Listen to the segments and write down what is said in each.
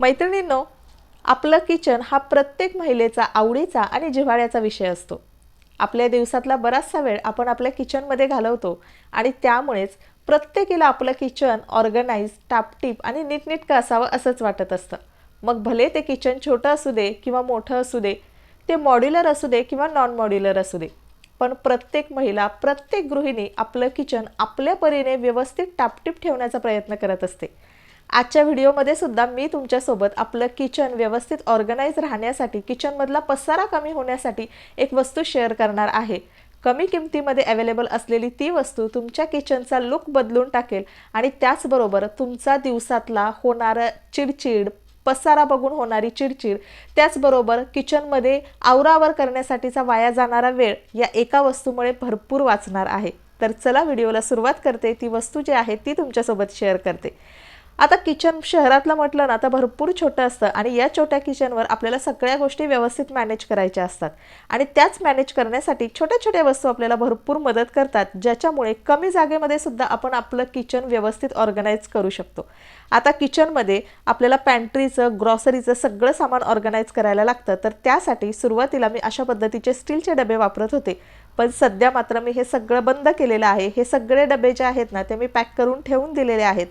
मैत्रिणींनो आपलं किचन हा प्रत्येक महिलेचा आवडीचा आणि जिव्हाळ्याचा विषय असतो. आपल्या दिवसातला बराचसा वेळ आपण आपल्या किचनमध्ये घालवतो आणि त्यामुळेच प्रत्येकीला आपलं किचन ऑर्गनाईज टापटीप आणि नीटनीटकं असावं असंच वाटत असतं. मग भले ते किचन छोटं असू दे किंवा मोठं असू दे ते मॉड्युलर असू दे किंवा नॉन मॉड्युलर असू दे पण प्रत्येक महिला प्रत्येक गृहिणी आपलं किचन आपल्या परीने व्यवस्थित टापटीप ठेवण्याचा प्रयत्न करत असते. आजच्या व्हिडिओमध्ये सुद्धा मी तुमच्यासोबत आपलं किचन व्यवस्थित ऑर्गनाईज राहण्यासाठी किचनमधला पसारा कमी होण्यासाठी एक वस्तू शेअर करणार आहे. कमी किमतीमध्ये अवेलेबल असलेली ती वस्तू तुमच्या किचनचा लुक बदलून टाकेल आणि त्याचबरोबर तुमचा दिवसातला होणारा चिडचिड पसारा बघून होणारी चिडचिड त्याचबरोबर किचनमध्ये आवरावर करण्यासाठीचा वाया जाणारा वेळ या एका वस्तूमुळे भरपूर वाचणार आहे. तर चला व्हिडिओला सुरुवात करते. ती वस्तू जी आहे ती तुमच्यासोबत शेअर करते. आता किचन शहरातलं म्हटलं ना तर भरपूर छोटं असतं आणि या छोट्या किचनवर आपल्याला सगळ्या गोष्टी व्यवस्थित मॅनेज करायच्या असतात. आणि त्याच मॅनेज करण्यासाठी छोट्या छोट्या वस्तू आपल्याला भरपूर मदत करतात ज्याच्यामुळे कमी जागेमध्ये सुद्धा आपण आपलं किचन व्यवस्थित ऑर्गनाईज करू शकतो. आता किचनमध्ये आपल्याला पॅन्ट्रीचं ग्रॉसरीचं सगळं सामान ऑर्गनाईज करायला लागतं तर त्यासाठी सुरुवातीला मी अशा पद्धतीचे स्टीलचे डबे वापरत होते. पण सध्या मात्र मी हे सगळं बंद केलेलं आहे. हे सगळे डबे जे आहेत ना ते मी पॅक करून ठेवून दिलेले आहेत.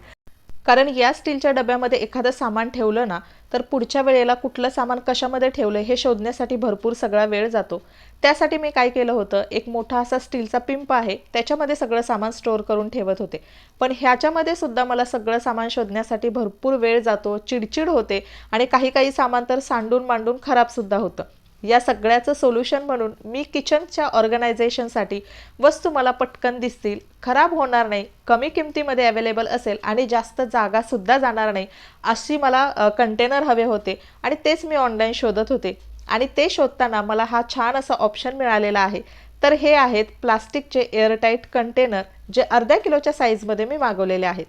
कारण या स्टीलच्या डब्यामध्ये एखादं सामान ठेवलं ना तर पुढच्या वेळेला कुठलं सामान कशामध्ये ठेवलं हे शोधण्यासाठी भरपूर सगळा वेळ जातो. त्यासाठी मी काय केलं होतं एक मोठा असा स्टीलचा पिंप आहे त्याच्यामध्ये सगळं सामान स्टोअर करून ठेवत होते. पण ह्याच्यामध्ये सुद्धा मला सगळं सामान शोधण्यासाठी भरपूर वेळ जातो चिडचिड होते आणि काही काही सामान तर सांडून मांडून खराबसुद्धा होतं. या सगळ्याचं सोल्युशन म्हणून मी किचनच्या ऑर्गनायझेशनसाठी वस्तू मला पटकन दिसतील खराब होणार नाही कमी किमतीमध्ये अवेलेबल असेल आणि जास्त जागासुद्धा जाणार नाही अशी मला कंटेनर हवे होते आणि तेच मी ऑनलाईन शोधत होते. आणि ते शोधताना मला हा छान असा ऑप्शन मिळालेला आहे. तर हे आहेत प्लास्टिकचे एअरटाईट कंटेनर जे अर्ध्या किलोच्या साईजमध्ये मी मागवलेले आहेत.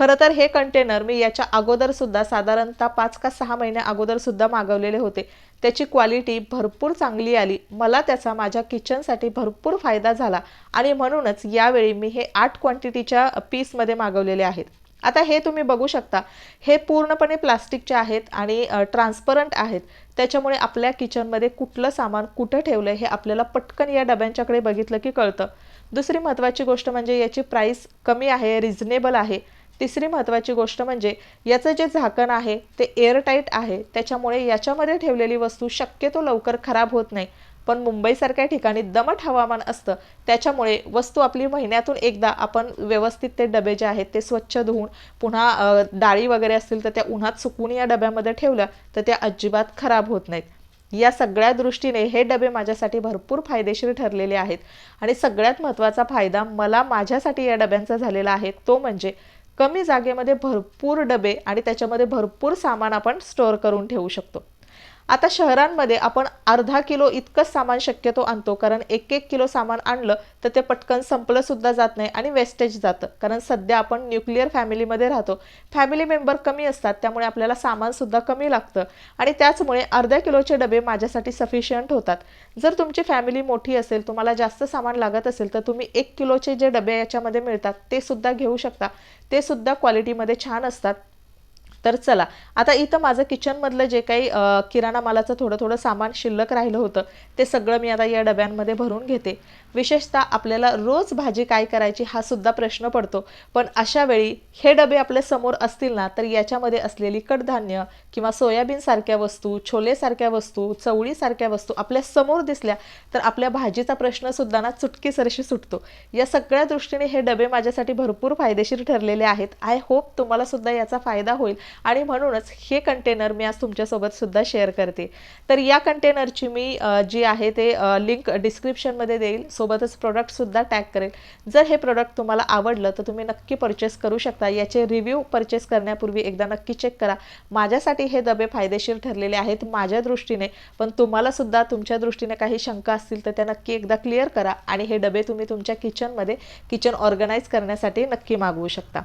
खरं तर हे कंटेनर मी याच्या अगोदरसुद्धा साधारणतः पाच का सहा महिन्या अगोदरसुद्धा मागवलेले होते. त्याची क्वालिटी भरपूर चांगली आली. मला त्याचा माझ्या किचनसाठी भरपूर फायदा झाला आणि म्हणूनच यावेळी मी हे आठ क्वांटिटीच्या पीसमध्ये मागवलेले आहेत. आता हे तुम्ही बघू शकता. हे पूर्णपणे प्लास्टिकचे आहेत आणि ट्रान्सपरंट आहेत. त्याच्यामुळे आपल्या किचनमध्ये कुठलं सामान कुठं ठेवलं हे आपल्याला पटकन या डब्यांच्याकडे बघितलं की कळतं. दुसरी महत्त्वाची गोष्ट म्हणजे याची प्राईस कमी आहे रिझनेबल आहे. तिसरी महत्त्वाची गोष्ट म्हणजे याचं जे झाकण आहे ते एअरटाईट आहे. त्याच्यामुळे याच्यामध्ये ठेवलेली वस्तू शक्यतो लवकर खराब होत नाही. पण मुंबईसारख्या ठिकाणी दमट हवामान असतं त्याच्यामुळे वस्तू आपली महिन्यातून एकदा आपण व्यवस्थित ते डबे जे आहेत ते स्वच्छ धुवून पुन्हा डाळी वगैरे असतील तर त्या उन्हात सुकून या डब्यामध्ये ठेवल्या तर त्या अजिबात खराब होत नाहीत. या सगळ्या दृष्टीने हे डबे माझ्यासाठी भरपूर फायदेशीर ठरलेले आहेत. आणि सगळ्यात महत्त्वाचा फायदा मला माझ्यासाठी या डब्यांचा झालेला आहे तो म्हणजे कमी जागेमध्ये भरपूर डबे आणि त्याच्यामध्ये भरपूर सामान आपण स्टोअर करून ठेवू शकतो. आता शहरांमध्ये आपण अर्धा किलो इतकंच सामान शक्यतो आणतो कारण एक एक किलो सामान आणलं तर ते पटकन संपलं सुद्धा जात नाही आणि वेस्टेज जातं. कारण सध्या आपण न्यूक्लिअर फॅमिलीमध्ये राहतो. फॅमिली मेंबर कमी असतात त्यामुळे आपल्याला सामानसुद्धा कमी लागतं आणि त्याचमुळे अर्ध्या किलोचे डबे माझ्यासाठी सफिशियंट होतात. जर तुमची फॅमिली मोठी असेल तुम्हाला जास्त सामान लागत असेल तर तुम्ही एक किलोचे जे डबे याच्यामध्ये मिळतात ते सुद्धा घेऊ शकता. ते सुद्धा क्वालिटीमध्ये छान असतात. तर चला. आता इथं माझं किचनमधलं जे काही किराणा मालाचं थोडं थोडं सामान शिल्लक राहिलं होतं ते सगळं मी आता या डब्यांमध्ये भरून घेते. विशेषतः आपल्याला रोज भाजी काय करायची हा सुद्धा प्रश्न पडतो. पण अशा वेळी हे डबे आपल्यासमोर असतील ना तर याच्यामध्ये असलेली कडधान्य किंवा सोयाबीनसारख्या वस्तू छोलेसारख्या वस्तू चवळीसारख्या वस्तू आपल्यासमोर दिसल्या तर आपल्या भाजीचा प्रश्नसुद्धा ना चुटकीसरशी सुटतो. या सगळ्या दृष्टीने हे डबे माझ्यासाठी भरपूर फायदेशीर ठरलेले आहेत. आय होप तुम्हाला सुद्धा याचा फायदा होईल. आणि म्हणूनच हे कंटेनर मी आज तुमच्यासोबत सुद्धा शेअर करते. तर या कंटेनरची मी जी आहे ते लिंक डिस्क्रिप्शनमध्ये देईल. सोबतच प्रोडक्टसुद्धा टॅग करेल. जर हे प्रोडक्ट तुम्हाला आवडलं तर तुम्ही नक्की परचेस करू शकता. याचे रिव्ह्यू परचेस करण्यापूर्वी एकदा नक्की चेक करा. माझ्यासाठी हे डबे फायदेशीर ठरलेले आहेत माझ्या दृष्टीने पण तुम्हाला सुद्धा तुमच्या दृष्टीने काही शंका असतील तर त्या नक्की एकदा क्लिअर करा आणि हे डबे तुम्ही तुमच्या किचनमध्ये किचन ऑर्गनाईज करण्यासाठी नक्की मागवू शकता.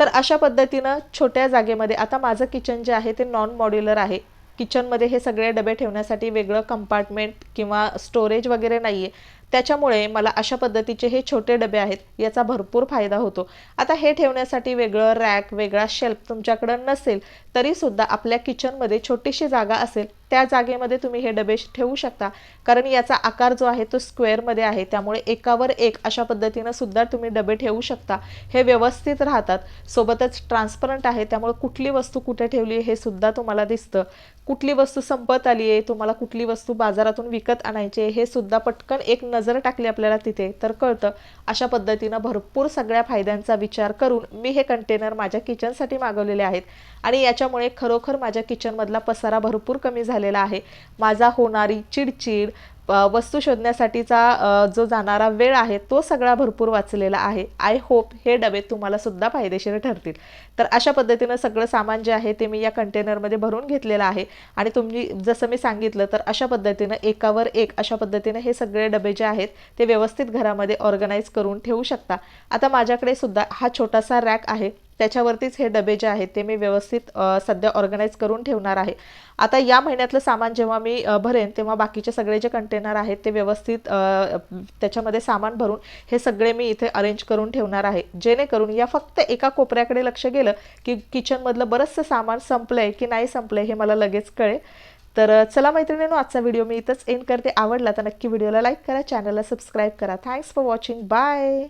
तर अशा पद्धतीनं छोट्या जागेमध्ये आता माझं किचन जे आहे ते नॉन मॉड्युलर आहे किचनमध्ये हे सगळे डबे ठेवण्यासाठी वेगळं कंपार्टमेंट किंवा स्टोरेज वगैरे नाही आहे त्याच्यामुळे मला अशा पद्धतीचे हे छोटे डबे आहेत याचा भरपूर फायदा होतो. आता हे ठेवण्यासाठी वेगळं रॅक वेगळा शेल्फ तुमच्याकडं नसेल तरीसुद्धा आपल्या किचनमध्ये छोटीशी जागा असेल त्या जागेमध्ये तुम्ही हे डबे ठेवू शकता. कारण याचा आकार जो आहे तो स्क्वेअरमध्ये आहे त्यामुळे एकावर एक अशा पद्धतीनं सुद्धा तुम्ही डबे ठेवू शकता. हे व्यवस्थित राहतात. सोबतच ट्रान्सपरंट आहे त्यामुळे कुठली वस्तू कुठे ठेवली हे सुद्धा तुम्हाला दिसतं. कुठली वस्तू संपत आली आहे तुम्हाला कुठली वस्तू बाजारातून विकत आणायची आहे हे सुद्धा पटकन एक नजर टाकली आपल्याला तिथे तर कळतं अशा पद्धतीनं भरपूर सगळ्या फायद्यांचा विचार करून मी हे कंटेनर माझ्या किचनसाठी मागवलेले आहेत. आणि याच्यामुळे खरोखर माझ्या किचनमधला पसारा भरपूर कमी झालेला आहे. माझा होणारी चिडचिड वस्तू शोधण्यासाठीचा जो जाणारा वेळ आहे तो सगळा भरपूर वाचलेला आहे. आय होप हे डबे तुम्हाला सुद्धा फायदेशीर ठरतील. तर अशा पद्धतीनं सगळं सामान जे आहे ते मी या कंटेनरमध्ये भरून घेतलेलं आहे. आणि तुम्ही जसं मी सांगितलं तर अशा पद्धतीनं एकावर एक अशा पद्धतीनं हे सगळे डबे जे आहेत ते व्यवस्थित घरामध्ये ऑर्गनाईज करून ठेवू शकता. आता माझ्याकडे सुद्धा हा छोटासा रॅक आहे. त्याच्यावरतीच हे डबे जे आहेत ते मी व्यवस्थित सध्या ऑर्गनाईज करून ठेवणार आहे. आता या महिन्यातलं सामान जेव्हा मी भरेन तेव्हा बाकीचे सगळे जे कंटेनर आहेत ते व्यवस्थित त्याच्यामध्ये सामान भरून हे सगळे मी इथे अरेंज करून ठेवणार आहे. जेणेकरून या फक्त एका कोपऱ्याकडे लक्ष गेलं की किचनमधलं बरंचसं सामान संपलं आहे की नाही संपलं आहे हे मला लगेच कळेल. तर चला मैत्रिणींनो आजचा व्हिडिओ मी इथंच एंड करते. आवडला तर नक्की व्हिडिओला लाईक करा चॅनलला सबस्क्राईब करा. Thanks for watching bye